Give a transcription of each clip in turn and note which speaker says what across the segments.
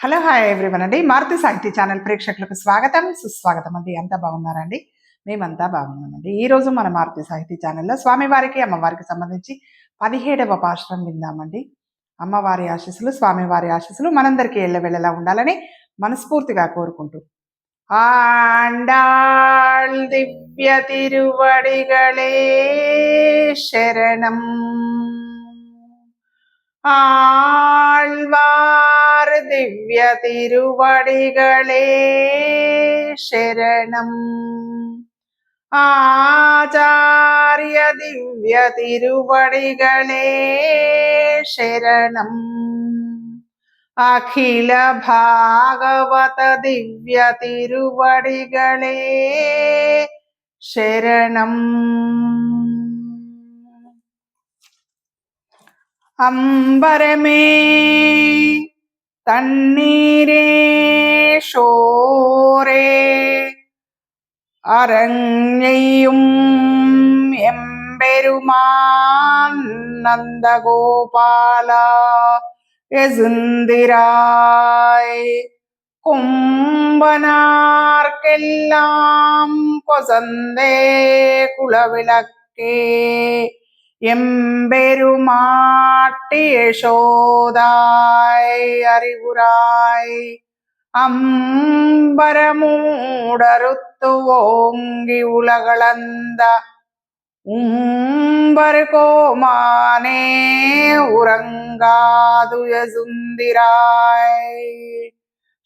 Speaker 1: Hello hi everyone అండి మారుతి సాహిత్య channel ప్రేక్షకులకు స్వాగతం సుస్వాగతం అండి అంతా బాగున్నారండి మేమంతా బాగున్నామండి ఈ రోజు మన మారుతి సాహిత్య ఛానల్లో స్వామివారికి అమ్మవారికి సంబంధించి పదిహేడవ పాశ్రం విందామండి అమ్మవారి ఆశీస్సులు స్వామివారి ఆశీస్సులు మనందరికీ ఎల్లవెళ్ళలా ఉండాలని మనస్ఫూర్తిగా కోరుకుంటూ ఆండాళ్ దివ్య తిరువడిగళే శరణం ஆழ்வார் ദിവ്യ തിരുവടികളെ ശരണം. ആചാര്യ ദിവ്യ തിരുവടികളെ ശരണം. അഖില ഭാഗവത ദിവ്യ തിരുവടികളെ ശരണം. അംബരമേ തണ്ണീരേ ഷോറേ. അരങ്ങയും എമ്പെരുമാൻ നന്ദഗോപാല യസുന്ദിരായ്. കുംഭനാർക്കെല്ലാം കൊസന്തേ കുളവിളക്കേ. എമ്പെരുമാട്ടി യശോദായ് അറിവുരായ്. അമ്പരമൂടറുത്തുവോങ്കി ഉലകളന്ത. ഉംബർകോമാനേ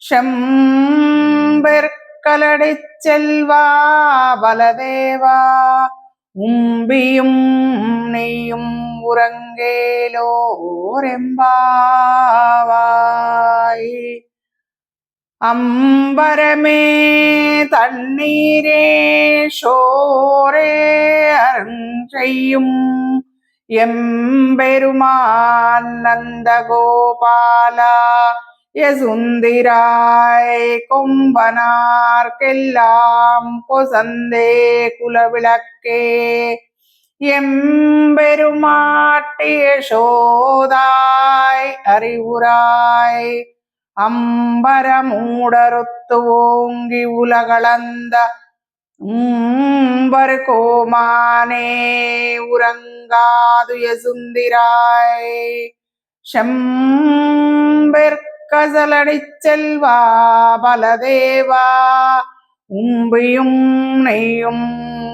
Speaker 1: ശംബർ ശംബർക്കലടിച്ചെൽവാ ബലദേവാ. செம்பெற்கலடிச் செல்வா பலதேவா உம்பியும் நெய்யும் உறங்கேலோரெம்பாவாய் அம்பரமே தண்ணீரே ஷோரே அருஞ்செய்யும் எம்பெருமான் நந்தகோபாலா யசுந்திராய் கொம்பனார்க்கெல்லாம் கொசந்தே குலவிளக்கே. எம்பெருமாட்டி யசோதாய் அறிவுராய் அம்பரமூடருத்து ஓங்கி உலகளந்த உம்பர் கோமானே உறங்காது யசுந்திராய் செம்பெற் கசலடிச் செல்வா பலதேவா உம்பியும் நெய்யும்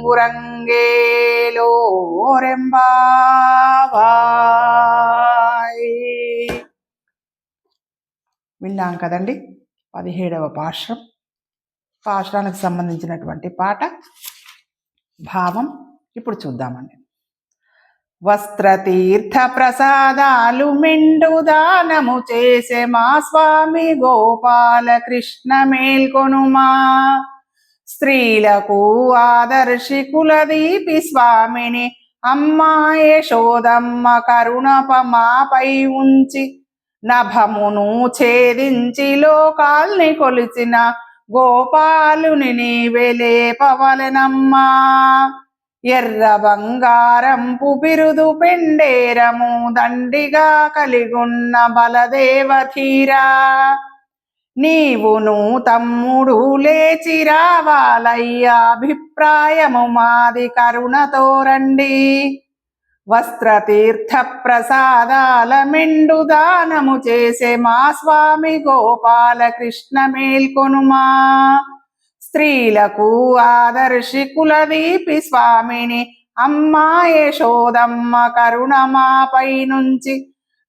Speaker 1: ఉరంగేలోరెంబావాయ్ విన్నాం కదండి పదిహేడవ పాశ్రం పాశ్రానికి సంబంధించినటువంటి పాట భావం ఇప్పుడు చూద్దామండి వస్త్రతీర్థ ప్రసాదాలు మిండు దానము చేసే మా స్వామి గోపాల కృష్ణ మేల్కొనుమా. స్త్రీలకు ఆదర్శి కులదీపి స్వామిని అమ్మా యశోదమ్మ కరుణపమాపై ఉంచి నభమును ఛేదించి లోకాల్ని కొలిచిన గోపాలుని వెలే పవలనమ్మా ఎర్ర బంగారంపు బిరుదు పిండేరము దండిగా కలిగున్న బలదేవధీరా నీవును తమ్ముడు లేచి రావాలయ్యా అభిప్రాయము మాది కరుణతో రండి. వస్త్రతీర్థ ప్రసాదాల మెండు దానము చేసే మా స్వామి గోపాలకృష్ణ మేల్కొనుమా. స్త్రీలకు ఆదర్శి కులదీపి స్వామిని. అమ్మా యశోదమ్మ కరుణమాపై నుంచి.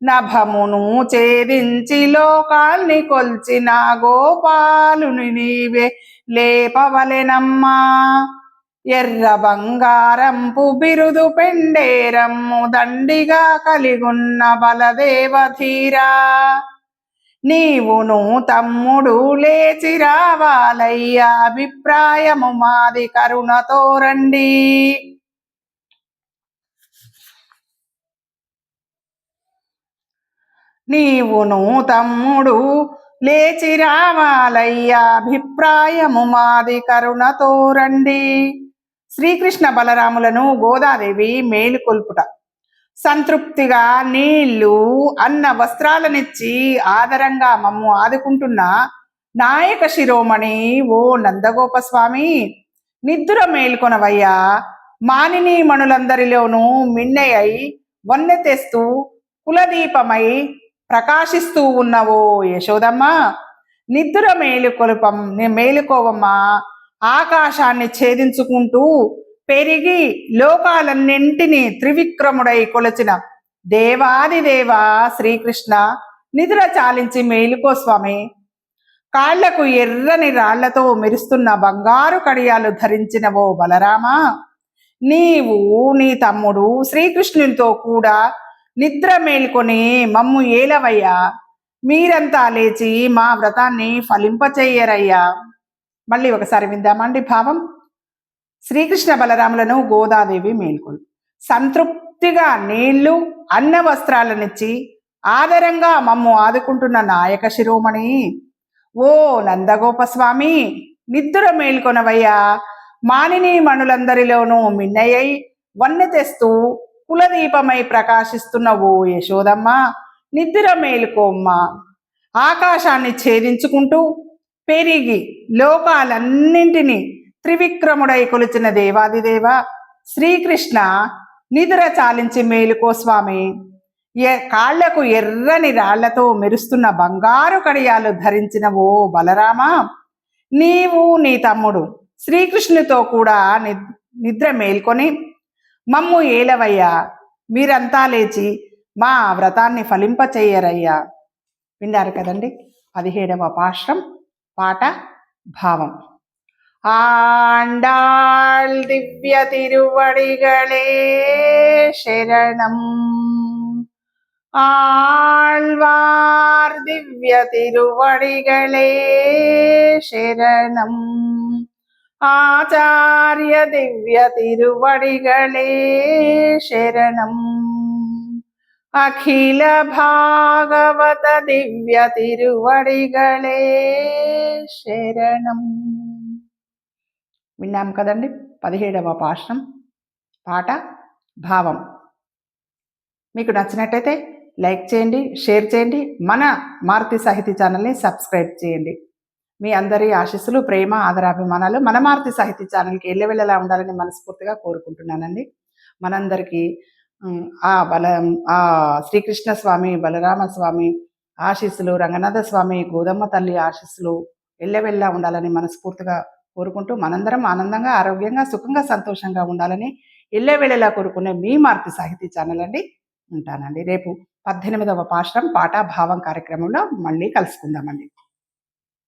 Speaker 1: నభమును ఛేదించి లోకాల్ని కొల్చిన గోపాలుని నీవే లేపవలెనమ్మా. ఎర్ర బంగారంపు బిరుదు పెండేరమ్ము దండిగా కలిగున్న బలదేవధీరా నీవును తమ్ముడు లేచి రావాలయ్యా అభిప్రాయము మాది కరుణతో రండి. నీవును తమ్ముడు లేచి రావాలయ్యా అభిప్రాయము మాది కరుణతో రండి. శ్రీకృష్ణ బలరాములను గోదాదేవి మేలుకొల్పుట. సంతృప్తిగా నీళ్ళు అన్న వస్త్రాలనిచ్చి ఆదరంగా మమ్ము ఆదుకుంటున్న నాయక శిరోమణి ఓ నందగోప స్వామి నిద్ర మేల్కొనవయ్యా. మానిని మణులందరిలోనూ మిన్నెయై వన్నె తెస్తూ కులదీపమై ప్రకాశిస్తూ ఉన్నవో యశోదమ్మ నిద్ర మేలుకొలుపం మేలుకోవమ్మా. ఆకాశాన్ని ఛేదించుకుంటూ పెరిగి లోకాలన్నింటినీ త్రివిక్రముడై కొలచిన దేవాదిదేవ శ్రీకృష్ణ నిద్ర చాలించి మేలుకో స్వామి. కాళ్ళకు ఎర్రని రాళ్ళతో మెరుస్తున్న బంగారు కడియాలు ధరించినవో బలరామా. నీవు నీ తమ్ముడు శ్రీకృష్ణునితో కూడా నిద్ర మేల్కొని మమ్ము ఏలవయ్యా. మీరంతా లేచి మా వ్రతాన్ని ఫలింపచేయరయ్యా. మళ్ళీ ఒకసారి విందామండి భావం. శ్రీకృష్ణ బలరాములను గోదాదేవి మేల్కొలు. సంతృప్తిగా నీళ్ళు అన్న వస్త్రాలనిచ్చి ఆదరంగా మమ్ము ఆదుకుంటున్న నాయక శిరోమణి. ఓ నందగోపస్వామి నిద్ర మేల్కొనవయ్యా. మానిని మణులందరిలోనూ మిన్నయ్యై వన్నె తెస్తూ కులదీపమై ప్రకాశిస్తున్న ఓ యశోదమ్మ నిద్ర మేలుకోమ్మ ఆకాశాన్ని ఛేదించుకుంటూ పెరిగి లోకాలన్నింటినీ త్రివిక్రముడై కొలిచిన దేవాదిదేవ శ్రీకృష్ణ నిద్ర చాలించి మేలుకో స్వామి. ఏ కాళ్ళకు ఎర్రని రాళ్ళతో మెరుస్తున్న బంగారు కడియాలు ధరించిన ఓ బలరామా నీవు నీ తమ్ముడు శ్రీకృష్ణుతో కూడా నిద్ర మేల్కొని మమ్ము ఏలవయ్యా మీరంతా లేచి మా వ్రతాన్ని ఫలింపచేయరయ్యా విన్నారు కదండి పదిహేడవ పాశ్రం పాట భావం. ఆండాళ్ దివ్య తిరువడిగళే శరణం ఆళ్వార్ దివ్య తిరువడిగళే శరణం ఆచార్య దివ్య తిరువడిగళే శరణం అఖిల భాగవత దివ్య తిరువడిగళే శరణం విన్నాం కదండి? పదిహేడవ పాఠం పాట భావం. మీకు నచ్చినట్టయితే లైక్ చేయండి షేర్ చేయండి మన మారుతి సాహితీ ఛానల్ని సబ్స్క్రైబ్ చేయండి. మీ అందరి ఆశీస్సులు ప్రేమ ఆదరాభిమానాలు మన మారుతి సాహితీ ఛానల్కి ఎల్లవెళ్ళలా ఉండాలని మనస్ఫూర్తిగా కోరుకుంటున్నానండి. మనందరికీ ఆ బల ఆ శ్రీకృష్ణ స్వామి బలరామ స్వామి ఆశీస్సులు రంగనాథ స్వామి గోదమ్మ తల్లి ఆశీస్సులు ఎల్లవెళ్ళా ఉండాలని మనస్ఫూర్తిగా కోరుకుంటూ మనందరం ఆనందంగా ఆరోగ్యంగా సుఖంగా సంతోషంగా ఉండాలని ఎల్లవేళలా కోరుకునే మీ మార్తి సాహితీ ఛానల్ అండి. ఉంటానండి. రేపు పద్దెనిమిదవ పాశ్రం పాఠ భావం కార్యక్రమంలో మళ్ళీ కలుసుకుందామండి.